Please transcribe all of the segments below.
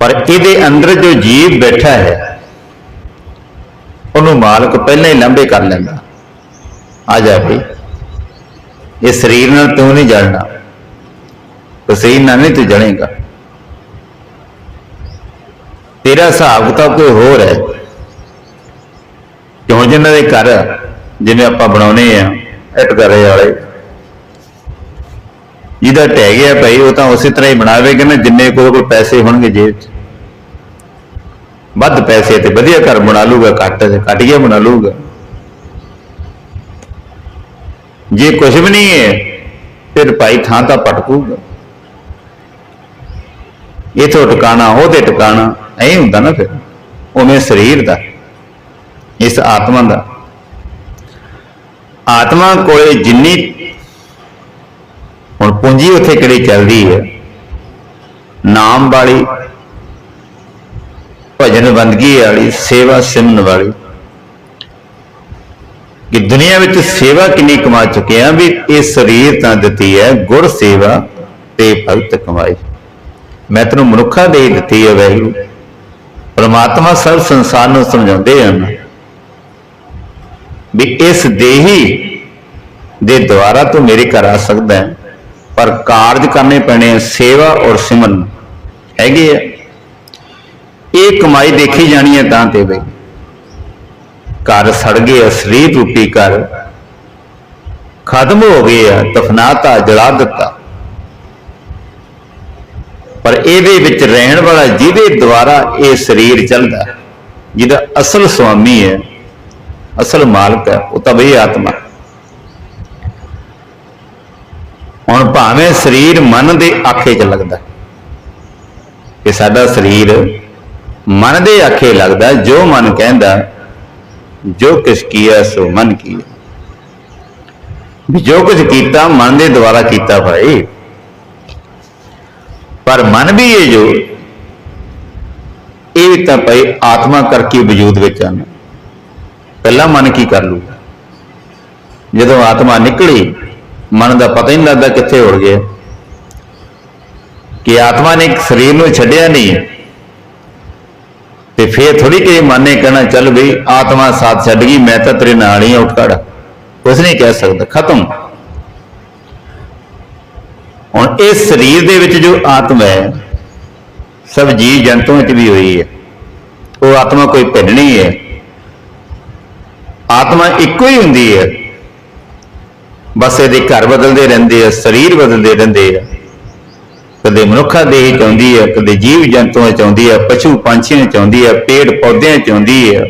ਪਰ ਇਹਦੇ ਅੰਦਰ ਜੋ ਜੀਵ ਬੈਠਾ ਹੈ, ਉਹਨੂੰ ਮਾਲਕ ਪਹਿਲਾਂ ਹੀ ਲੰਬੇ ਕਰ ਲੈਂਦਾ। ਆ ਜਾ ਵੀ ਇਹ ਸਰੀਰ ਨਾਲ ਤੂੰ ਨਹੀਂ ਜਲਣਾ ਸਰੀਰ ਨਾਲ ਨਹੀਂ ਤੂੰ ਜਲੇਗਾ ਤੇਰਾ ਹਿਸਾਬ ਕਿਤਾਬ ਕੋਈ ਹੋਰ ਹੈ। ਕਿਉਂ ਜਿਨ੍ਹਾਂ ਦੇ ਘਰ, ਜਿਵੇਂ ਆਪਾਂ ਬਣਾਉਨੇ ਆ ਇੱਟ ਕਰੇ ਵਾਲੇ ਜਿਹਦਾ ਟਹਿ ਗਿਆ ਭਾਈ, ਉਹ ਤਾਂ ਉਸੇ ਤਰ੍ਹਾਂ ਹੀ ਬਣਾਵੇਗਾ ਨਾ ਜਿੰਨੇ ਕੋਲ ਕੋਲ ਪੈਸੇ ਹੋਣਗੇ ਜੇਬ 'ਚ। ਵੱਧ ਪੈਸੇ ਤੇ ਵਧੀਆ ਘਰ ਬਣਾ ਲੂਗਾ ਘੱਟ ਤੇ ਘੱਟ ਗਿਆ ਬਣਾ ਲੂਗਾ ਜੇ ਕੁਝ ਵੀ ਨਹੀਂ ਹੈ, ਫਿਰ ਭਾਈ ਥਾਂ ਤਾਂ ਪਟਕੂਗਾ ਇਥੋਂ ਟਿਕਾਣਾ, ਉਹਦੇ ਟਿਕਾਣਾ, ਐਂ ਹੁੰਦਾ ਨਾ ਫਿਰ। ਉਵੇਂ ਸਰੀਰ ਦਾ, ਇਸ ਆਤਮਾ ਦਾ। ਆਤਮਾ ਕੋਲੇ ਜਿੰਨੀ ਹੁਣ ਪੂੰਜੀ ਉੱਥੇ ਕਿਹੜੀ ਚੱਲਦੀ ਹੈ? ਨਾਮ ਵਾਲੀ, ਭਜਨ ਬੰਦਗੀ ਵਾਲੀ, ਸੇਵਾ ਸਿਮਰਨ ਵਾਲੀ। ਕਿ ਦੁਨੀਆ ਵਿੱਚ ਸੇਵਾ ਕਿੰਨੀ ਕਮਾ ਚੁੱਕੇ ਆ ਵੀ ਇਹ ਸਰੀਰ ਤਾਂ ਦਿੱਤੀ ਹੈ, ਗੁਰ ਸੇਵਾ ਤੇ ਭਗਤ ਕਮਾਈ। ਮੈਂ ਤੈਨੂੰ ਮਨੁੱਖਾ ਦੇ ਦਿੱਤੀ ਹੈ ਵੈਗੁਰੂ ਪਰਮਾਤਮਾ ਸਭ ਸੰਸਾਰ ਨੂੰ ਸਮਝਾਉਂਦੇ ਹਨ ਵੀ ਇਸ ਦੇਹੀ ਦੇ ਦੁਆਰਾ ਤੂੰ ਮੇਰੇ ਘਰ ਆ ਸਕਦਾ ਹੈ। ਪਰ ਕਾਰਜ ਕਰਨੇ ਪੈਣੇ ਆ ਸੇਵਾ ਔਰ ਸਿਮਰਨ। ਹੈਗੇ ਆ। ਇਹ ਕਮਾਈ ਦੇਖੀ ਜਾਣੀ ਹੈ ਤਾਂ ਤੇ ਬਈ। ਘਰ ਸੜ ਗਏ ਆ, ਸਰੀਰ ਰੂਪੀ ਘਰ। ਖਤਮ ਹੋ ਗਏ ਆ ਦਫਨਾਤਾ ਜਲਾ ਦਿੱਤਾ। ਪਰ ਇਹਦੇ ਵਿੱਚ ਰਹਿਣ ਵਾਲਾ ਜਿਹਦੇ ਦੁਆਰਾ ਇਹ ਸਰੀਰ ਚੱਲਦਾ ਜਿਹਦਾ ਅਸਲ ਸੁਆਮੀ ਹੈ ਅਸਲ ਮਾਲਕ ਹੈ ਉਹ ਤਾਂ ਬਈ ਆਤਮਾ। ਭਾਵੇਂ ਸਰੀਰ ਮਨ ਦੇ ਆਖੇ 'ਚ ਲੱਗਦਾ। ਕਿ ਸਾਡਾ ਸਰੀਰ ਮਨ ਦੇ ਆਖੇ ਲੱਗਦਾ, ਜੋ ਮਨ ਕਹਿੰਦਾ, ਜੋ ਕਿਸ ਕੀਆ, ਸੋ ਮਨ ਕੀਆ। ਵੀ ਜੋ ਕੁਝ ਕੀਤਾ, ਮਨ ਦੇ ਦੁਆਰਾ ਕੀਤਾ ਭਾਈ ਪਰ ਮਨ ਵੀ ਇਹ ਜੋ, ਇਹ ਵੀ ਤਾਂ ਭਾਈ ਆਤਮਾ ਕਰਕੇ ਵਜੂਦ ਵਿੱਚ ਆਣਾ ਪਹਿਲਾਂ ਮਨ ਕੀ ਕਰ ਲੂਗਾ ਜਦੋਂ ਆਤਮਾ ਨਿਕਲੀ ਮਨ ਦਾ ਪਤਾ ਹੀ ਨਹੀਂ ਲੱਗਦਾ ਕਿੱਥੇ ਉੜ ਗਿਆ। ਕਿ ਆਤਮਾ ਨੇ ਸਰੀਰ ਨੂੰ ਛੱਡਿਆ ਨਹੀਂ। ਤੇ ਫੇਰ ਥੋੜੀ ਕਿ ਮਨ ਨੇ ਕਹਿਣਾ, ਚੱਲ ਬਈ, ਆਤਮਾ ਸਾਥ ਛੱਡ ਗਈ, ਮੈਂ ਤਾਂ ਤੇਰੇ ਨਾਲ ਹੀ ਆ, ਉੱਠ ਖੜਾ। ਕੁਛ ਨਹੀਂ ਕਹਿ ਸਕਦਾ, ਖਤਮ। ਹੁਣ ਇਸ ਸਰੀਰ ਦੇ ਵਿੱਚ ਜੋ ਆਤਮਾ ਹੈ, ਸਭ ਜੀਵ ਜੰਤੂਆਂ ਵਿੱਚ ਵੀ ਹੋਈ ਹੈ। ਉਹ ਆਤਮਾ ਕੋਈ ਭਿੰਨੀ ਹੈ। ਆਤਮਾ ਇੱਕੋ ਹੀ ਹੁੰਦੀ ਹੈ। ਬਸ ਇਹਦੇ ਘਰ ਬਦਲਦੇ ਰਹਿੰਦੇ ਆ, ਸਰੀਰ ਬਦਲਦੇ ਰਹਿੰਦੇ ਆ। ਕਦੇ ਮਨੁੱਖਾ ਦੇਹ ਚਾਹੁੰਦੀ ਆਉਂਦੀ ਹੈ ਕਦੇ ਜੀਵ ਜੰਤੂਆਂ ਚਾਹੁੰਦੀ ਆਉਂਦੀ ਹੈ ਪਸ਼ੂ ਪੰਛੀਆਂ ਚਾਹੁੰਦੀ ਆਉਂਦੀ ਹੈ ਪੇੜ ਪੌਦਿਆਂ ਚ ਆਉਂਦੀ ਹੈ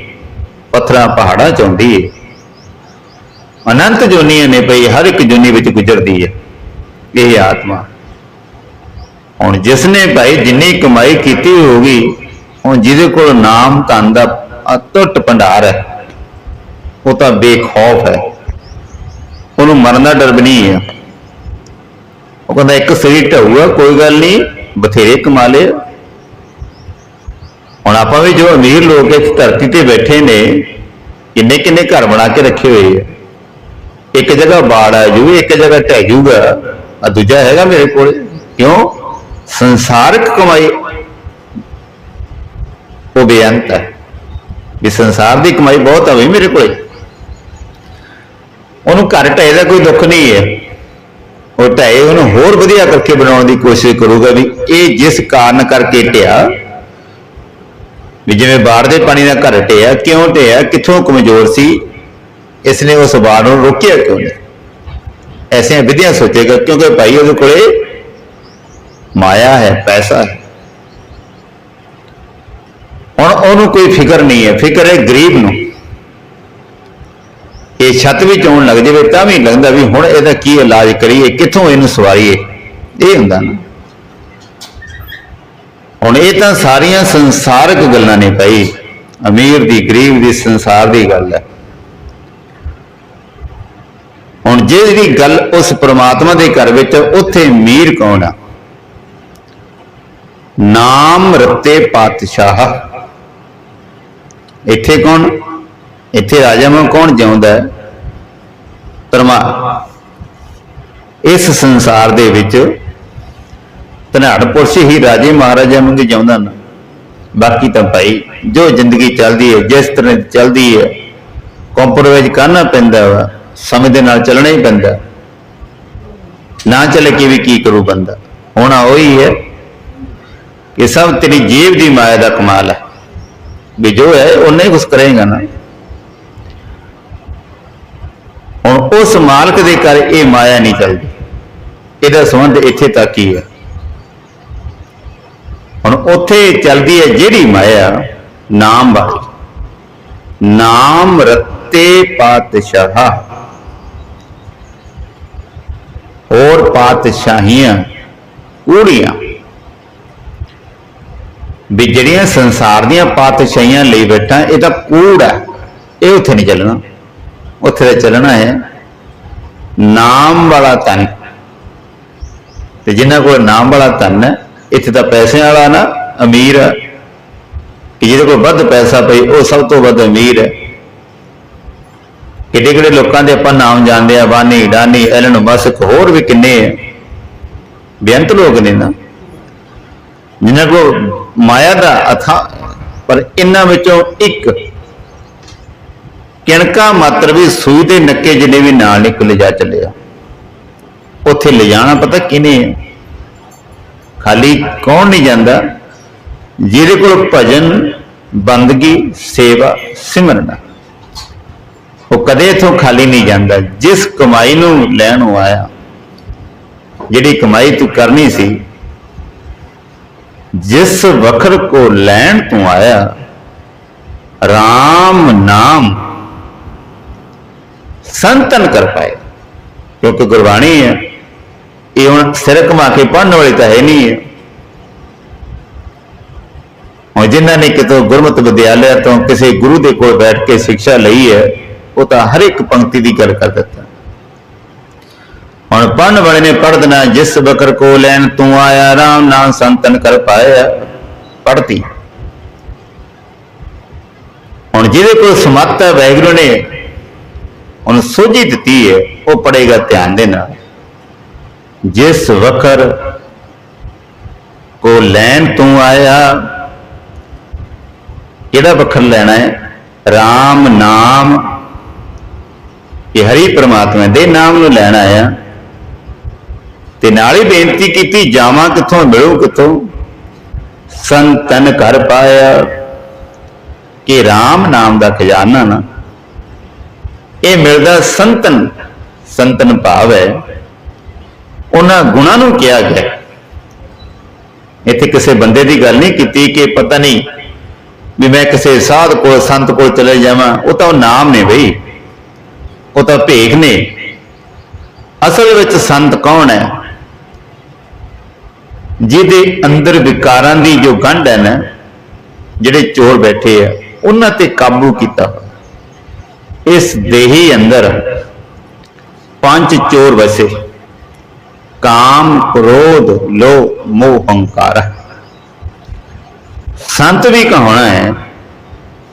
ਪੱਥਰਾਂ ਪਹਾੜਾਂ ਚ ਆਉਂਦੀ ਹੈ ਅਨੰਤ ਜੋਨੀਆਂ ਨੇ ਪਈ ਹਰ ਇੱਕ ਜੋਨੀ ਵਿੱਚ ਗੁਜ਼ਰਦੀ ਹੈ ਇਹ ਆਤਮਾ। ਹੁਣ ਜਿਸ ਨੇ ਭਾਈ ਜਿੰਨੀ ਕਮਾਈ ਕੀਤੀ ਹੋਗੀ ਹੁਣ ਜਿਹਦੇ ਕੋਲ ਨਾਮ ਧਨ ਦਾ ਅਟੁੱਟ ਭੰਡਾਰ ਹੈ, ਉਹ ਤਾਂ ਬੇਖੌਫ ਹੈ। ਉਹਨੂੰ ਮਰਨ ਦਾ ਡਰ ਵੀ ਨਹੀਂ ਹੈ। ਉਹ ਕਹਿੰਦਾ, ਇੱਕ ਸਰੀਰ ਢਊਗਾ ਕੋਈ ਗੱਲ ਨਹੀਂ, ਬਥੇਰੇ ਕਮਾ ਲਏ। ਹੁਣ ਆਪਾਂ ਵੀ ਜੋ ਅਮੀਰ ਲੋਕ ਇਸ ਧਰਤੀ ਤੇ ਬੈਠੇ ਨੇ, ਕਿੰਨੇ ਕਿੰਨੇ ਘਰ ਬਣਾ ਕੇ ਰੱਖੇ ਹੋਏ ਆ। ਇੱਕ ਜਗ੍ਹਾ ਬਾੜ ਆ ਜੂ, ਇੱਕ ਜਗ੍ਹਾ ਢਹਿ ਜੂਗਾ। ਆ ਦੂਜਾ ਹੈਗਾ ਮੇਰੇ ਕੋਲ। ਕਿਉਂ? ਸੰਸਾਰਕ ਕਮਾਈ। ਉਹ ਬੇਅੰਤ ਹੈ। ਵੀ ਸੰਸਾਰ ਦੀ ਕਮਾਈ ਬਹੁਤ ਹੋਵੇ ਮੇਰੇ ਕੋਲੇ। ਉਹਨੂੰ ਘਰ ਢਾਏ ਦਾ ਕੋਈ ਦੁੱਖ ਨਹੀਂ ਹੈ। ਉਹ ਢਾਏ ਉਹਨੂੰ ਹੋਰ ਵਧੀਆ ਕਰਕੇ ਬਣਾਉਣ ਦੀ ਕੋਸ਼ਿਸ਼ ਕਰੂਗਾ ਵੀ ਇਹ ਜਿਸ ਕਾਰਨ ਕਰਕੇ ਢਿਆ ਵੀ ਜਿਵੇਂ ਬਾੜ ਦੇ ਪਾਣੀ ਦਾ ਘਰ ਢਿਆ ਕਿਉਂ ਢਿਆ ਕਿੱਥੋਂ ਕਮਜ਼ੋਰ ਸੀ ਇਸ ਨੇ ਉਸ ਬਾੜ ਨੂੰ ਰੋਕਿਆ ਕਿਉਂ ਨਹੀਂ? ਐਸੀਆਂ ਵਿਧੀਆਂ ਸੋਚੇਗਾ, ਕਿਉਂਕਿ ਭਾਈ ਉਹਦੇ ਕੋਲੇ ਮਾਇਆ ਹੈ, ਪੈਸਾ ਹੈ। ਹੁਣ ਉਹਨੂੰ ਕੋਈ ਫਿਕਰ ਨਹੀਂ ਹੈ, ਫਿਕਰ ਹੈ ਗਰੀਬ ਨੂੰ। ਇਹ ਛੱਤ ਵਿੱਚ ਆਉਣ ਲੱਗ ਜਾਵੇ, ਤਾਂ ਵੀ ਲੱਗਦਾ ਵੀ ਹੁਣ ਇਹਦਾ ਕੀ ਇਲਾਜ ਕਰੀਏ, ਕਿੱਥੋਂ ਇਹਨੂੰ ਸਵਾਰੀਏ? ਇਹ ਹੁੰਦਾ ਨਾ। ਹੁਣ ਇਹ ਤਾਂ ਸਾਰੀਆਂ ਸੰਸਾਰਕ ਗੱਲਾਂ ਨੇ ਭਾਈ। ਅਮੀਰ ਦੀ, ਗਰੀਬ ਦੀ, ਸੰਸਾਰ ਦੀ ਗੱਲ ਹੈ। ਹੁਣ ਜਿਹੜੀ ਗੱਲ ਉਸ ਪ੍ਰਮਾਤਮਾ ਦੇ ਘਰ ਵਿੱਚ, ਉੱਥੇ ਅਮੀਰ ਕੌਣ ਆ? ਨਾਮ ਰਤੇ ਪਾਤਸ਼ਾਹ। ਇੱਥੇ ਕੌਣ? ਇੱਥੇ ਰਾਜਾ ਵਾਂ ਕੌਣ ਜਿਉਂਦਾ ਹੈ? ਪਰਮਾ ਇਸ ਸੰਸਾਰ ਦੇ ਵਿੱਚ ਧਨਾੜ ਪੁਰਸ਼ ਹੀ ਰਾਜੇ ਮਹਾਰਾਜਾ ਵਾਂਗ ਜਿਉਂਦਾ ਨਾ ਬਾਕੀ ਤਾਂ ਭਾਈ, ਜੋ ਜ਼ਿੰਦਗੀ ਚੱਲਦੀ ਹੈ, ਜਿਸ ਤਰ੍ਹਾਂ ਚੱਲਦੀ ਹੈ ਕੰਪਰੋਮਾਈਜ਼ ਕਰਨਾ ਪੈਂਦਾ ਵਾ, ਸਮੇਂ ਦੇ ਨਾਲ ਚੱਲਣਾ ਹੀ ਪੈਂਦਾ। ਨਾ ਚੱਲੇ ਕਿ ਵੀ ਕੀ ਕਰੂ ਬੰਦਾ? ਹੋਣਾ ਉਹੀ ਹੈ ਕਿ ਸਭ ਤੇਰੀ ਜੀਵ ਦੀ ਮਾਇਆ ਦਾ ਕਮਾਲ ਹੈ। ਵੀ ਜੋ ਹੈ ਉਹ ਨਹੀਂ ਕੁਝ ਕਰੇਗਾ ਨਾ ਹੁਣ ਉਸ ਮਾਲਕ ਦੇ ਘਰ ਇਹ ਮਾਇਆ ਨਹੀਂ ਚੱਲਦੀ। ਇਹਦਾ ਸੰਬੰਧ ਇੱਥੇ ਤੱਕ ਹੀ ਹੈ। ਹੁਣ ਉੱਥੇ ਚੱਲਦੀ ਹੈ ਜਿਹੜੀ ਮਾਇਆ, ਨਾਮ ਵਾਲੀ। ਨਾਮ ਰਤੇ ਪਾਤਸ਼ਾਹ। ਹੋਰ ਪਾਤਸ਼ਾਹੀਆਂ ਕੂੜੀਆਂ ਵੀ ਜਿਹੜੀਆਂ ਸੰਸਾਰ ਦੀਆਂ ਪਾਤਸ਼ਾਹੀਆਂ ਲਈ ਬੈਠਾ, ਇਹ ਤਾਂ ਕੂੜ ਹੈ। ਇਹ ਉੱਥੇ ਨਹੀਂ ਚੱਲਣਾ। ਉੱਥੇ ਤਾਂ ਚੱਲਣਾ ਹੈ। ਨਾਮ ਵਾਲਾ ਤਨ ਤੇ ਜਿਨ੍ਹਾਂ ਕੋਲ ਨਾਮ ਵਾਲਾ ਧਨ ਹੈ, ਇੱਥੇ ਤਾਂ ਪੈਸਿਆਂ ਵਾਲਾ ਨਾ, ਅਮੀਰ ਹੈ। ਕਿ ਜਿਹਦੇ ਕੋਲ ਵੱਧ ਪੈਸਾ ਪਈ, ਉਹ ਸਭ ਤੋਂ ਵੱਧ ਅਮੀਰ ਹੈ। ਕਿਹੜੇ ਕਿਹੜੇ ਲੋਕਾਂ ਦੇ ਆਪਾਂ ਨਾਮ ਜਾਣਦੇ ਆ, ਬਾਨੀ, ਡਾਨੀ, ਐਲਨ ਮਸਕ, ਹੋਰ ਵੀ ਕਿੰਨੇ ਹੈ। ਬੇਅੰਤ ਲੋਕ ਨੇ ਨਾ। ਜਿਨ੍ਹਾਂ ਕੋਲ ਮਾਇਆ ਦਾ ਅਥਾ ਪਰ ਇਹਨਾਂ ਵਿੱਚੋਂ ਇੱਕ ਕਿਣਕਾ ਮਾਤਰ ਵੀ ਸੂਈ ਦੇ ਨੱਕੇ ਜਿੰਨੇ ਵੀ ਨਾਲ ਨਿਕਲ ਜਾ ਚੱਲਿਆ ਉੱਥੇ ਲਿਜਾਣਾ ਪਤਾ ਕਿਨੇ ਖਾਲੀ ਕੌਣ ਨਹੀਂ ਜਾਂਦਾ। ਜਿਹਦੇ ਕੋਲ ਭਜਨ, ਬੰਦਗੀ, ਸੇਵਾ, ਸਿਮਰਨ ਉਹ ਕਦੇ ਇਥੋਂ ਖਾਲੀ ਨਹੀਂ ਜਾਂਦਾ। ਜਿਸ ਕਮਾਈ ਨੂੰ ਲੈਣ ਉਹ ਆਇਆ। ਜਿਹੜੀ ਕਮਾਈ ਤੂੰ ਕਰਨੀ ਸੀ, ਜਿਸ ਵਖਰ ਕੋ ਲੈਣ ਤੂੰ ਆਇਆ RAM ਨਾਮ ਸੰਤਨ ਕਰ ਪਾਏ। ਕਿਉਂਕਿ ਗੁਰਬਾਣੀ ਹੈ। ਇਹ ਹੁਣ ਸਿਰ ਘੁਮਾ ਕੇ ਪੜਨ ਵਾਲੀ ਤਾਂ ਹੈ ਨਹੀਂ ਹੈ। ਹੁਣ ਜਿਨ੍ਹਾਂ ਨੇ ਕਿਤੋਂ ਗੁਰਮਤਿ ਵਿਦਿਆਲਿਆ ਤੋਂ ਕਿਸੇ ਗੁਰੂ ਦੇ ਕੋਲ ਬੈਠ ਕੇ ਸਿੱਖਿਆ ਲਈ ਹੈ, ਉਹ ਤਾਂ ਹਰ ਇੱਕ ਪੰਕਤੀ ਦੀ ਗੱਲ ਕਰ ਦਿੱਤਾ। ਹੁਣ ਪੜਨ ਵਾਲੇ ਨੇ ਪੜ੍ਹ ਦੇਣਾ, ਜਿਸ ਬਕਰ ਕੋ ਲੈਣ ਤੂੰ ਆਇਆ, ਰਾਮ ਨਾਮ ਸੰਤਨ ਕਰ ਪਾਇਆ ਪੜਤੀ ਹੁਣ ਜਿਹਦੇ ਕੋਲ ਸਮੱਤ ਹੈ ਵੈਗਰੂ ਨੇ ਉਹਨੂੰ ਸੋਝੀ ਦਿੱਤੀ ਹੈ ਉਹ ਪੜੇਗਾ ਧਿਆਨ ਦੇ ਨਾਲ। ਜਿਸ ਵਕਰ ਕੋ ਲੈਣ ਤੂੰ ਆਇਆ, ਕਿਹੜਾ ਵਖਰ ਲੈਣਾ ਹੈ RAM ਨਾਮ। ਇਹ ਹਰੀ ਪ੍ਰਮਾਤਮਾ ਦੇ ਨਾਮ ਨੂੰ ਲੈਣ ਆਇਆ। ਤੇ ਨਾਲ ਹੀ ਬੇਨਤੀ ਕੀਤੀ, ਜਾਵਾਂ ਕਿੱਥੋਂ, ਮਿਲੂ ਕਿੱਥੋਂ? ਸੰਤਨ ਕਰ ਪਾਇਆ, ਕਿ RAM ਨਾਮ ਦਾ ਖਜ਼ਾਨਾ ਨਾ ਇਹ ਮਿਲਦਾ ਸੰਤਨ ਸੰਤਨ ਭਾਵ ਹੈ। ਉਹਨਾਂ ਗੁਣਾਂ ਨੂੰ ਕਿਹਾ ਗਿਆ। ਇੱਥੇ ਕਿਸੇ ਬੰਦੇ ਦੀ ਗੱਲ ਨਹੀਂ ਕੀਤੀ ਕਿ ਪਤਾ ਨਹੀਂ ਵੀ ਮੈਂ ਕਿਸੇ ਸਾਧ ਕੋਲ, ਸੰਤ ਕੋਲ ਚਲੇ ਜਾਵਾਂ। ਉਹ ਤਾਂ ਉਹ ਨਾਮ ਨੇ ਬਈ। ਉਹ ਤਾਂ ਭੇਖ ਨੇ। ਅਸਲ ਵਿੱਚ ਸੰਤ ਕੌਣ ਹੈ? ਜਿਹਦੇ ਅੰਦਰ ਵਿਕਾਰਾਂ ਦੀ ਜੋ ਗੰਢ ਹੈ ਨਾ, ਜਿਹੜੇ ਚੋਰ ਬੈਠੇ ਆ, ਉਹਨਾਂ ਤੇ ਕਾਬੂ ਕੀਤਾ। ਇਸ ਦੇਹੀ ਅੰਦਰ ਪੰਜ ਚੋਰ ਵਸੇ। ਕਾਮ, ਕ੍ਰੋਧ, ਲੋਭ, ਮੋਹ, ਹੰਕਾਰ। ਸੰਤ ਵੀ ਕਹਾਉਣਾ ਹੈ,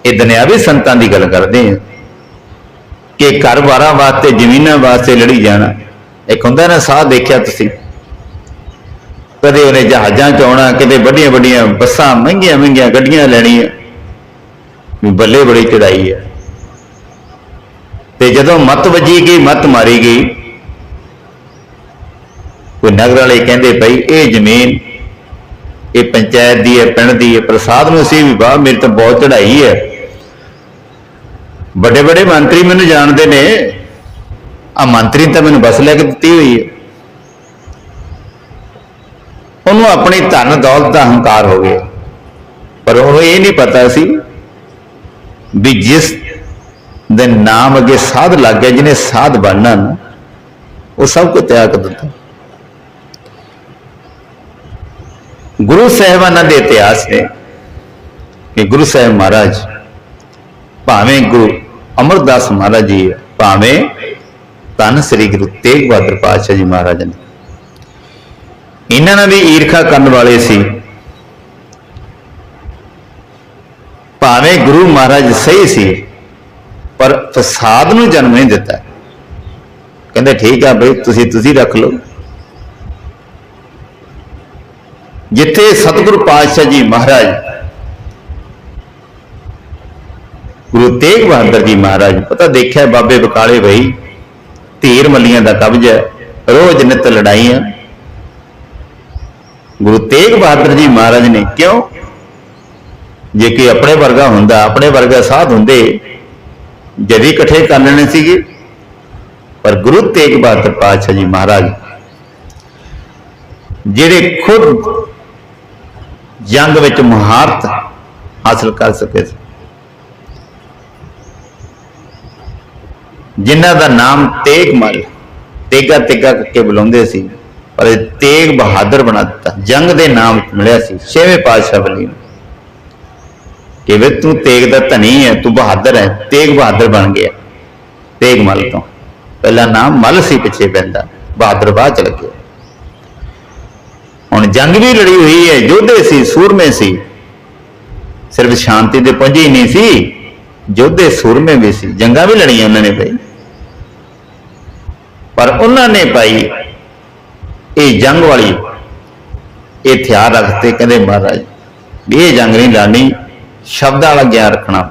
ਇਹ ਦੁਨਿਆਵੀ ਸੰਤਾਂ ਦੀ ਗੱਲ ਕਰਦੇ ਆ, ਕਿ ਘਰ ਬਾਰਾਂ ਵਾਸਤੇ, ਜ਼ਮੀਨਾਂ ਵਾਸਤੇ ਲੜੀ ਜਾਣਾ। ਇੱਕ ਹੁੰਦਾ ਨਾ, ਸਾਹ ਦੇਖਿਆ ਤੁਸੀਂ। ਕਦੇ ਉਹਨੇ ਜਹਾਜ਼ਾਂ ਚ ਆਉਣਾ, ਕਿਤੇ ਵੱਡੀਆਂ ਵੱਡੀਆਂ ਬੱਸਾਂ ਮਹਿੰਗੀਆਂ ਮਹਿੰਗੀਆਂ ਗੱਡੀਆਂ ਲੈਣੀਆਂ। ਵੀ ਬੱਲੇ ਬੜੀ ਚੜਾਈ ਹੈ ਤੇ ਜਦੋਂ ਮਤ ਵੱਜੀ ਗਈ, ਮਤ ਮਾਰੀ ਗਈ, ਕੋਈ ਨਗਰ ਵਾਲੇ ਕਹਿੰਦੇ ਭਾਈ, ਇਹ ਜ਼ਮੀਨ, ਇਹ ਪੰਚਾਇਤ ਦੀ ਹੈ ਪਿੰਡ ਦੀ ਹੈ ਪ੍ਰਸਾਦ ਨੂੰ ਸੀ ਵੀ ਵਾਹ, ਮੇਰੇ ਤਾਂ ਬਹੁਤ ਚੜਾਈ ਹੈ। ਵੱਡੇ ਵੱਡੇ ਮੰਤਰੀ ਮੈਨੂੰ ਜਾਣਦੇ ਨੇ। ਆ ਮੰਤਰੀ ਤਾਂ ਮੈਨੂੰ ਬਸ ਲੈ ਕੇ ਦਿੱਤੀ ਹੋਈ ਹੈ। ਉਹਨੂੰ ਆਪਣੀ ਧਨ ਦੌਲਤ ਦਾ ਹੰਕਾਰ ਹੋ ਗਿਆ। ਪਰ ਉਹ ਇਹ ਨਹੀਂ ਪਤਾ ਸੀ ਵੀ ਜਿਸ ਦੇ ਨਾਮ ਅੱਗੇ ਸਾਧ ਲੱਗ ਗਿਆ, ਜਿਹਨੇ ਸਾਧ ਬਣਨਾ ਨਾ, ਉਹ ਸਭ ਕੁਝ ਤਿਆਗ ਦਿੱਤਾ। ਗੁਰੂ ਸਾਹਿਬਾਨਾਂ ਦੇ ਇਤਿਹਾਸ ਨੇ ਕਿ ਗੁਰੂ ਸਾਹਿਬ ਮਹਾਰਾਜ ਭਾਵੇਂ ਗੁਰੂ ਅਮਰਦਾਸ ਮਹਾਰਾਜ ਜੀ, ਭਾਵੇਂ ਧੰਨ ਸ੍ਰੀ ਗੁਰੂ ਤੇਗ ਬਹਾਦਰ ਪਾਤਸ਼ਾਹ ਜੀ ਮਹਾਰਾਜ ਨੇ। ਇਹਨਾਂ ਨਾਲ ਵੀ ਈਰਖਾ ਕਰਨ ਵਾਲੇ ਸੀ। ਭਾਵੇਂ ਗੁਰੂ ਮਹਾਰਾਜ ਸਹੀ ਸੀ ਪਰ ਫਸਾਦ ਨੂੰ ਜਨਮ ਨਹੀਂ ਦਿੱਤਾ। ਕਹਿੰਦੇ ਠੀਕ ਆ ਬਈ, ਤੁਸੀਂ ਤੁਸੀਂ ਰੱਖ ਲਓ। ਜਿੱਥੇ ਸਤਿਗੁਰੂ ਪਾਤਸ਼ਾਹ ਜੀ ਮਹਾਰਾਜ, ਗੁਰੂ ਤੇਗ ਬਹਾਦਰ ਜੀ ਮਹਾਰਾਜ, ਪਤਾ ਦੇਖਿਆ ਬਾਬੇ ਬਕਾਲੇ ਬਈ, ਧੀਰ ਮੱਲੀਆਂ ਦਾ ਕਬਜ਼ਾ ਰੋਜ਼ ਨਿਤ ਲੜਾਈਆਂ। ਗੁਰੂ ਤੇਗ ਬਹਾਦਰ ਜੀ ਮਹਾਰਾਜ ਨੇ ਕਿਉਂ? ਜੇ ਕਿ ਆਪਣੇ ਵਰਗਾ ਹੁੰਦਾ, ਆਪਣੇ ਵਰਗਾ ਸਾਧ ਹੁੰਦੇ ਜਦੀ ਇਕੱਠੇ ਕਰ ਲੈਣੇ ਸੀਗੇ, ਪਰ ਗੁਰੂ ਤੇਗ ਬਹਾਦਰ ਪਾਤਸ਼ਾਹ ਜੀ ਮਹਾਰਾਜ ਜਿਹੜੇ ਖੁਦ ਜੰਗ ਵਿੱਚ ਮਹਾਰਤ ਹਾਸਲ ਕਰ ਸਕੇ ਸੀ। ਜਿਨ੍ਹਾਂ ਦਾ ਨਾਮ ਤੇਗ ਮਲ ਤੇਗਾ ਤੇਗਾ ਕਰਕੇ ਬੁਲਾਉਂਦੇ ਸੀ, ਪਰ ਇਹ ਤੇਗ ਬਹਾਦਰ ਬਣਾ ਦਿੱਤਾ। ਜੰਗ ਦੇ ਨਾਮ ਮਿਲਿਆ ਸੀ, ਛੇਵੇਂ ਪਾਤਸ਼ਾਹ ਬਲੀ ਨੂੰ ਕਿ ਵੇ ਤੂੰ ਤੇਗ ਦਾ ਧਨੀ ਹੈ, ਤੂੰ ਬਹਾਦਰ ਹੈ, ਤੇਗ ਬਹਾਦਰ ਬਣ ਗਿਆ। ਤੇਗ ਮਲ ਤੋਂ। ਪਹਿਲਾ ਨਾਮ ਮਲ ਸੀ ਪਿੱਛੇ ਪੈਂਦਾ, ਬਹਾਦਰ ਬਾਅਦ ਚ ਲੱਗਿਆ। ਹੁਣ ਜੰਗ ਵੀ ਲੜੀ ਹੋਈ ਹੈ, ਯੋਧੇ ਸੀ, ਸੂਰਮੇ ਸੀ। ਸਿਰਫ ਸ਼ਾਂਤੀ ਤੇ ਪਹੁੰਚੀ ਨਹੀਂ ਸੀ, ਯੋਧੇ ਸੂਰਮੇ ਵੀ ਸੀ। ਜੰਗਾਂ ਵੀ ਲੜੀਆਂ ਉਹਨਾਂ ਨੇ ਭਾਈ। ਪਰ ਉਹਨਾਂ ਨੇ ਭਾਈ, ਇਹ ਜੰਗ ਵਾਲੀ ਇਹ ਹਥਿਆਰ ਰੱਖਤੇ, ਕਹਿੰਦੇ ਮਹਾਰਾਜ, ਵੀ ਇਹ ਜੰਗ ਨਹੀਂ ਲੜਨੀ। ਸ਼ਬਦਾਂ ਵਾਲਾ ਗਿਆਨ ਰੱਖਣਾ।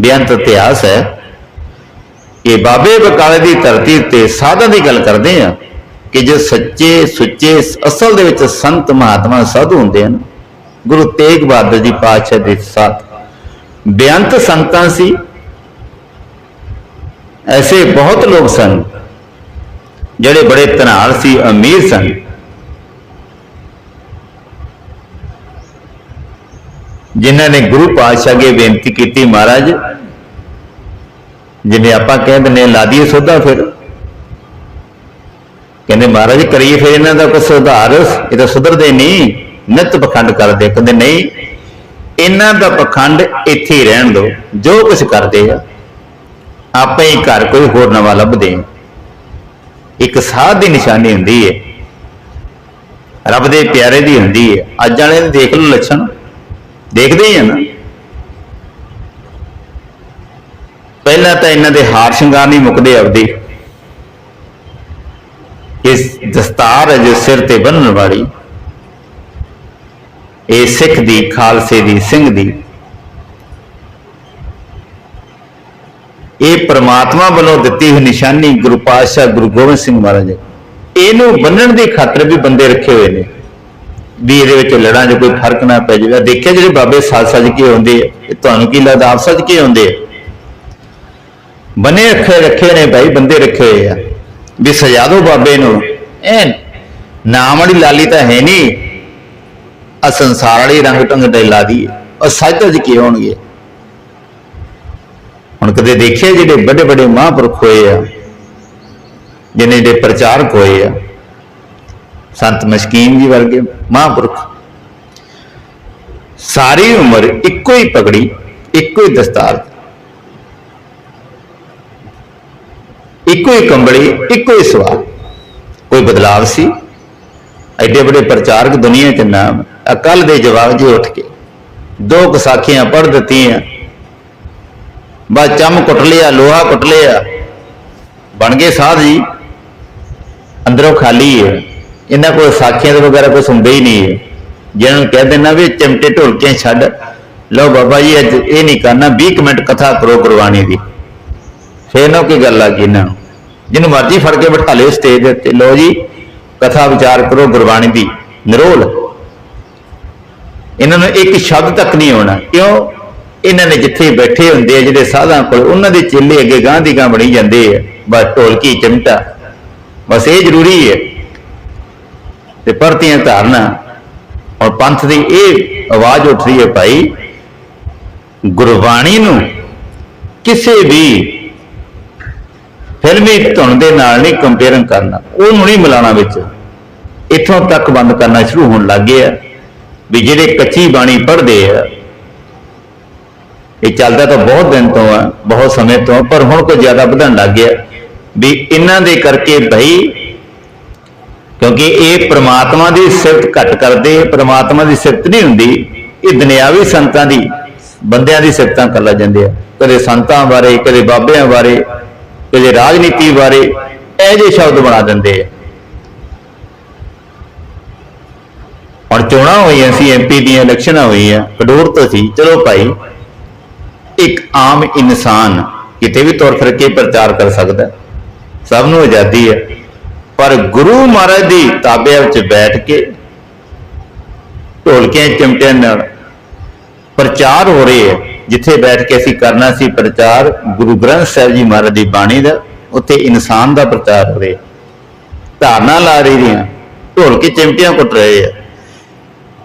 ਬੇਅੰਤ ਇਤਿਹਾਸ ਹੈ। ਇਹ ਬਾਬੇ ਬਕਾਲੇ ਦੀ ਧਰਤੀ ਉੱਤੇ ਸਾਧਾਂ ਦੀ ਗੱਲ ਕਰਦੇ ਆ ਕਿ ਜੇ ਸੱਚੇ ਸੁੱਚੇ ਅਸਲ ਦੇ ਵਿੱਚ ਸੰਤ ਮਹਾਤਮਾ ਸਾਧੂ ਹੁੰਦੇ ਹਨ, ਗੁਰੂ ਤੇਗ ਬਹਾਦਰ ਜੀ ਪਾਤਸ਼ਾਹ ਦੇ ਸਾਥ। ਬੇਅੰਤ ਸੰਤਾਂ ਸੀ। ਐਸੇ ਬਹੁਤ ਲੋਕ ਸਨ, ਜਿਹੜੇ ਬੜੇ ਧਨਾਲ ਸੀ, ਅਮੀਰ ਸਨ। ਜਿਨ੍ਹਾਂ ਨੇ ਗੁਰੂ ਪਾਤਸ਼ਾਹ ਅੱਗੇ ਬੇਨਤੀ ਕੀਤੀ ਮਹਾਰਾਜ ਜਿਵੇਂ ਆਪਾਂ ਕਹਿੰਦੇ ਨੇ ਲਾਦੀਏ ਸੋਧਾ ਫਿਰ। ਕਹਿੰਦੇ ਮਹਾਰਾਜ ਕਰੀਏ ਫਿਰ ਇਹਨਾਂ ਦਾ ਕੋਈ ਸੁਧਾਰ, ਇਹ ਤਾਂ ਸੁਧਰਦੇ ਨਹੀਂ, ਨਿਤ ਪਖੰਡ ਕਰਦੇ, ਕਹਿੰਦੇ ਨਹੀਂ, ਇਹਨਾਂ ਦਾ ਪਖੰਡ ਇੱਥੇ ਹੀ ਰਹਿਣ ਦਿਓ, ਜੋ ਕੁਝ ਕਰਦੇ ਆ, ਆਪੇ ਹੀ ਘਰ ਕੋਈ ਹੋਰ ਨਵਾਂ ਲੱਭਦੇ ਆ। ਇੱਕ ਸਾਧ ਦੀ ਨਿਸ਼ਾਨੀ ਹੁੰਦੀ ਹੈ ਰੱਬ ਦੇ ਪਿਆਰੇ ਦੀ ਹੁੰਦੀ ਹੈ ਅੱਜ ਵਾਲੇ ਦੇ ਦੇਖ ਲਓ ਲੱਛਣ। ਦੇਖਦੇ ਹੀ ਆ ਨਾ। ਪਹਿਲਾਂ ਤਾਂ ਇਹਨਾਂ ਦੇ ਹਾਰ ਸ਼ਿੰਗਾਰ ਨਹੀਂ ਮੁੱਕਦੇ ਆਪਦੇ। ਇਸ ਦਸਤਾਰ ਹੈ ਜੋ ਸਿਰ ਤੇ ਬੰਨਣ ਵਾਲੀ। ਇਹ ਸਿੱਖ ਦੀ, ਖਾਲਸੇ ਦੀ, ਸਿੰਘ ਦੀ। ਇਹ ਪ੍ਰਮਾਤਮਾ ਵੱਲੋਂ ਦਿੱਤੀ ਹੋਈ ਨਿਸ਼ਾਨੀ ਗੁਰੂ ਪਾਤਸ਼ਾਹ ਗੁਰੂ ਗੋਬਿੰਦ ਸਿੰਘ ਮਹਾਰਾਜ ਇਹਨੂੰ ਬੰਨਣ ਦੀ ਖਾਤਰ ਵੀ ਬੰਦੇ ਰੱਖੇ ਹੋਏ ਨੇ। ਵੀ ਇਹਦੇ ਵਿੱਚ ਲੜਾਂ 'ਚ ਕੋਈ ਫ਼ਰਕ ਨਾ ਪੈ ਜਾਵੇ। ਦੇਖਿਆ ਜਿਹੜੇ ਬਾਬੇ ਸੱਜ ਸੱਜ ਕੇ ਆਉਂਦੇ ਆ ਤੁਹਾਨੂੰ ਕੀ ਲੱਗਦਾ, ਆਪ ਸੱਜ ਕੇ ਆਉਂਦੇ ਆ? ਬਨੇ ਰੱਖੇ ਰੱਖੇ ਨੇ ਭਾਈ, ਬੰਦੇ ਰੱਖੇ ਹੋਏ ਆ। ਵੀ ਸਜਾ ਦਿਓ ਬਾਬੇ ਨੂੰ। ਐ ਨਾਮ ਵਾਲੀ ਲਾਲੀ ਤਾਂ ਹੈ ਨਹੀਂ। ਆ ਸੰਸਾਰ ਵਾਲੀ ਰੰਗ ਟੰਗ ਤੇ ਲਾ ਦੀ ਉਹ ਸੱਜ ਸੱਜ ਕੇ ਆਉਣਗੇ। ਹੁਣ ਕਦੇ ਦੇਖਿਆ ਜਿਹੜੇ ਵੱਡੇ ਵੱਡੇ ਮਹਾਂਪੁਰਖ ਹੋਏ ਆ, ਜਿਹਨੇ ਜਿਹੜੇ ਪ੍ਰਚਾਰਕ ਹੋਏ ਆ? ਸੰਤ ਮਸ਼ਕੀਨ ਜੀ ਵਰਗੇ ਮਹਾਂਪੁਰਖ। ਸਾਰੀ ਉਮਰ ਇੱਕੋ ਹੀ ਪਗੜੀ, ਇੱਕੋ ਹੀ ਦਸਤਾਰ। ਇੱਕੋ ਹੀ ਕੰਬਲੀ, ਇੱਕੋ ਹੀ ਸਵਾਲ। ਕੋਈ ਬਦਲਾਵ ਸੀ? ਐਡੇ ਵੱਡੇ ਪ੍ਰਚਾਰਕ ਦੁਨੀਆ 'ਚ ਨਾਮ ਅਕਲ ਦੇ ਜਵਾਬ ਜੀ ਉੱਠ ਕੇ ਦੋ ਕਸਾਖੀਆਂ ਪੜ੍ਹ ਦਿੱਤੀਆਂ। ਬਸ ਚਮ ਕੁੱਟ ਲਿਆ, ਲੋਹਾ ਕੁੱਟ ਲਿਆ। ਬਣ ਗਏ ਸਾਧ ਜੀ। ਅੰਦਰੋਂ ਖਾਲੀ ਹੈ। ਇਹਨਾਂ ਕੋਲ ਸਾਖੀਆਂ ਦੇ ਵਗੈਰਾ ਕੁਝ ਹੁੰਦਾ ਹੀ ਨਹੀਂ ਹੈ। ਜਿਹਨਾਂ ਨੂੰ ਕਹਿ ਦੇਣਾ ਵੀ ਚਿਮਟੇ ਢੋਲਕੇ ਛੱਡ। ਲਓ ਬਾਬਾ ਜੀ, ਅੱਜ ਇਹ ਨਹੀਂ ਕਰਨਾ 20 ਕੁ ਮਿੰਟ ਕਥਾ ਕਰੋ ਗੁਰਬਾਣੀ ਦੀ। ਫੇਰ ਨਾ ਕੋਈ ਗੱਲ ਆ ਗਈ ਇਹਨਾਂ ਨੂੰ। ਜਿਹਨੂੰ ਮਰਜ਼ੀ ਫੜ ਕੇ ਬਿਠਾ ਲਿਓ ਸਟੇਜ ਦੇ ਉੱਤੇ। ਲਓ ਜੀ, ਕਥਾ ਵਿਚਾਰ ਕਰੋ ਗੁਰਬਾਣੀ ਦੀ। ਨਿਰੋਲ। ਇਹਨਾਂ ਨੂੰ ਇੱਕ ਸ਼ਬਦ ਤੱਕ ਨਹੀਂ ਆਉਣਾ। ਕਿਉਂ? ਇਹਨਾਂ ਨੇ ਜਿੱਥੇ ਬੈਠੇ ਹੁੰਦੇ ਆ, ਜਿਹੜੇ ਸਾਧਾਂ ਕੋਲ, ਉਹਨਾਂ ਦੇ ਚੇਲੇ ਅੱਗੇ ਗਾਂ ਦੀ ਗਾਂ ਬਣੀ ਜਾਂਦੇ ਆ। ਬਸ ਢੋਲਕੀ, ਚਿਮਟਾ। ਬਸ ਇਹ ਜ਼ਰੂਰੀ ਹੈ। ਤੇ ਪਰਤੀਆਂ ਧਾਰਨਾ। ਔਰ ਪੰਥ ਦੀ ਇਹ ਆਵਾਜ਼ ਉੱਠ ਰਹੀ ਹੈ ਭਾਈ, ਗੁਰਬਾਣੀ ਨੂੰ ਕਿਸੇ ਵੀ ਫਿਲਮੀ ਧੁਨ ਦੇ ਨਾਲ ਨਹੀਂ ਕੰਪੇਅਰਿੰਗ ਕਰਨਾ। ਉਹਨੂੰ ਨਹੀਂ ਮਿਲਾਉਣਾ ਵਿੱਚ। ਇੱਥੋਂ ਤੱਕ ਬੰਦ ਕਰਨਾ ਸ਼ੁਰੂ ਹੋਣ ਲੱਗ ਗਏ ਆ ਵੀ ਜਿਹੜੇ ਕੱਚੀ ਬਾਣੀ ਪੜ੍ਹਦੇ ਆ, ਇਹ ਚੱਲਦਾ ਤਾਂ ਬਹੁਤ ਦਿਨ ਤੋਂ ਆ, ਬਹੁਤ ਸਮੇਂ ਤੋਂ ਪਰ ਹੁਣ ਕੋਈ ਜ਼ਿਆਦਾ ਵਧਣ ਲੱਗ ਗਿਆ। ਵੀ ਇਹਨਾਂ ਦੇ ਕਰਕੇ ਭਈ ਕਿਉਂਕਿ ਇਹ ਪ੍ਰਮਾਤਮਾ ਦੀ ਸਿਫਤ ਘੱਟ ਕਰਦੇ, ਪ੍ਰਮਾਤਮਾ ਦੀ ਸਿਫਤ ਨਹੀਂ ਹੁੰਦੀ, ਇਹ ਦੁਨਿਆਵੀ ਸੰਤਾਂ ਦੀ, ਬੰਦਿਆਂ ਦੀ ਸਿਫਤਾਂ ਕਰ ਲੈ ਜਾਂਦੇ ਆ। ਕਦੇ ਸੰਤਾਂ ਬਾਰੇ, ਕਦੇ ਬਾਬਿਆਂ ਬਾਰੇ, ਕਦੇ ਰਾਜਨੀਤੀ ਬਾਰੇ, ਇਹ ਜਿਹੇ ਸ਼ਬਦ ਬਣਾ ਦਿੰਦੇ ਆ। ਹੁਣ ਚੋਣਾਂ ਹੋਈਆਂ ਸੀ ਐਮਪੀ ਦੀਆਂ ਇਲੈਕਸ਼ਨਾਂ ਹੋਈਆਂ ਕਡੂਰ ਤੋਂ ਸੀ। ਚਲੋ ਭਾਈ, ਇੱਕ ਆਮ ਇਨਸਾਨ ਕਿਤੇ ਵੀ ਤੁਰ ਫਿਰ ਕੇ ਪ੍ਰਚਾਰ ਕਰ ਸਕਦਾ। ਸਭ ਨੂੰ ਆਜ਼ਾਦੀ ਹੈ ਪਰ ਗੁਰੂ ਮਹਾਰਾਜ ਦੀ ਤਾਬਿਆ ਵਿੱਚ ਬੈਠ ਕੇ ਢੋਲਕਿਆਂ, ਚਿਮਟਿਆਂ ਨਾਲ ਪ੍ਰਚਾਰ ਹੋ ਰਹੇ ਹੈ। ਜਿੱਥੇ ਬੈਠ ਕੇ ਅਸੀਂ ਕਰਨਾ ਸੀ ਪ੍ਰਚਾਰ, ਗੁਰੂ ਗ੍ਰੰਥ ਸਾਹਿਬ ਜੀ ਮਹਾਰਾਜ ਦੀ ਬਾਣੀ ਦਾ, ਉੱਥੇ ਇਨਸਾਨ ਦਾ ਪ੍ਰਚਾਰ ਹੋ ਰਿਹਾ ਧਾਰਨਾ ਲਾ ਰਹੀ ਦੀਆਂ ਢੋਲਕੇ ਚਿਮਟੀਆਂ ਕੁੱਟ ਰਹੇ ਆ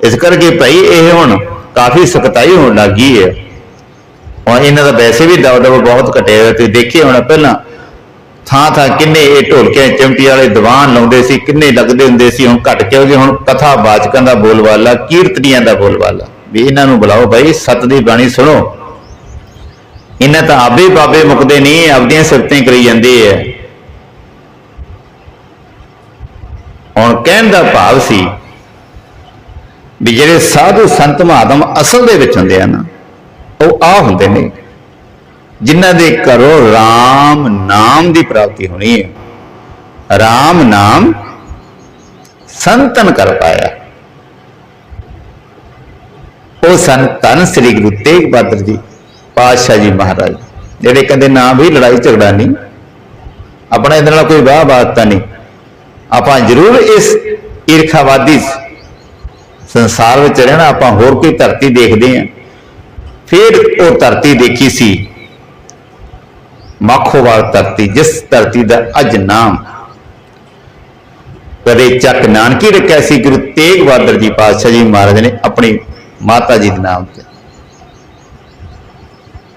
ਇਸ ਕਰਕੇ ਭਾਈ ਇਹ ਹੁਣ ਕਾਫੀ ਸਖਤਾਈ ਹੋਣ ਲੱਗੀ ਹੈ। ਹੁਣ ਇਹਨਾਂ ਦਾ ਵੈਸੇ ਵੀ ਦਬਦਬਾ ਬਹੁਤ ਘਟਿਆ ਹੋਇਆ, ਤੁਸੀਂ ਦੇਖਿਆ ਹੋਣਾ ਪਹਿਲਾਂ ਥਾਂ ਥਾਂ ਕਿੰਨੇ ਇਹ ਢੋਲਕੇ ਚਿਮਟੀ ਵਾਲੇ ਦੀਵਾਨ ਲਾਉਂਦੇ ਸੀ, ਕਿੰਨੇ ਲੱਗਦੇ ਹੁੰਦੇ ਸੀ, ਹੁਣ ਘਟ ਕੇ ਹੋ ਗਏ ਹੁਣ ਕਥਾ ਬਾਚਕਾਂ ਦਾ ਬੋਲਵਾਲਾ ਕੀਰਤਨੀਆਂ ਦਾ ਬੋਲਵਾਲਾ ਵੀ ਇਹਨਾਂ ਨੂੰ ਬੁਲਾਓ ਭਾਈ, ਸਤ ਦੀ ਬਾਣੀ ਸੁਣੋ। ਇਹਨਾਂ ਤਾਂ ਆਪੇ ਬਾਬੇ ਮੁਕਦੇ ਨਹੀਂ ਆਪਦੀਆਂ ਸਿਫਤਾਂ ਕਰੀ ਜਾਂਦੇ ਆ। ਹੁਣ ਕਹਿਣ ਦਾ ਭਾਵ ਸੀ ਵੀ ਜਿਹੜੇ ਸਾਧੂ ਸੰਤ ਮਹਾਤਮ ਅਸਲ ਦੇ ਵਿੱਚ ਹੁੰਦੇ ਆ ਨਾ, ਉਹ ਆ ਹੁੰਦੇ ਨੇ। ਜਿਨ੍ਹਾਂ ਦੇ ਘਰੋਂ RAM ਨਾਮ ਦੀ ਪ੍ਰਾਪਤੀ ਹੋਣੀ ਹੈ। RAM ਨਾਮ ਸੰਤਨ ਕਰ ਪਾਇਆ। ਉਹ ਸੰਤਨ ਸ੍ਰੀ ਗੁਰੂ ਤੇਗ ਬਹਾਦਰ ਜੀ, ਪਾਤਸ਼ਾਹ ਜੀ ਮਹਾਰਾਜ ਜਿਹੜੇ ਕਹਿੰਦੇ ਨਾ ਵੀ ਲੜਾਈ ਝਗੜਾ ਨਹੀਂ, ਆਪਣਾ ਇਹਦੇ ਨਾਲ ਕੋਈ ਵਾਹ ਬਾਤ ਤਾਂ ਨਹੀਂ। ਆਪਾਂ ਜ਼ਰੂਰ ਇਸ ਈਰਖਾਵਾਦੀ ਸੰਸਾਰ ਵਿੱਚ ਰਹਿਣਾ, ਆਪਾਂ ਹੋਰ ਕੋਈ ਧਰਤੀ ਦੇਖਦੇ ਹਾਂ। ਫਿਰ ਉਹ ਧਰਤੀ ਦੇਖੀ ਸੀ। ਮਾਖੋਵਾਲ ਧਰਤੀ, ਜਿਸ ਧਰਤੀ ਦਾ ਅੱਜ ਨਾਮ ਕਦੇ ਚੱਕ ਨਾਨਕੀ ਰੱਖਿਆ ਸੀ, ਗੁਰੂ ਤੇਗ ਬਹਾਦਰ ਜੀ ਪਾਤਸ਼ਾਹ ਜੀ ਮਹਾਰਾਜ ਨੇ ਆਪਣੀ ਮਾਤਾ ਜੀ ਦੇ ਨਾਮ ਤੇ।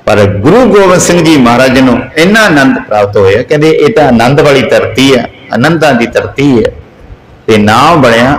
ਪਰ ਗੁਰੂ ਗੋਬਿੰਦ ਸਿੰਘ ਜੀ ਮਹਾਰਾਜ ਨੂੰ ਇੰਨਾ ਆਨੰਦ ਪ੍ਰਾਪਤ ਹੋਇਆ, ਕਹਿੰਦੇ ਇਹ ਤਾਂ ਆਨੰਦ ਵਾਲੀ ਧਰਤੀ ਹੈ, ਆਨੰਦਾਂ ਦੀ ਧਰਤੀ ਹੈ, ਤੇ ਨਾਮ ਬਣਿਆ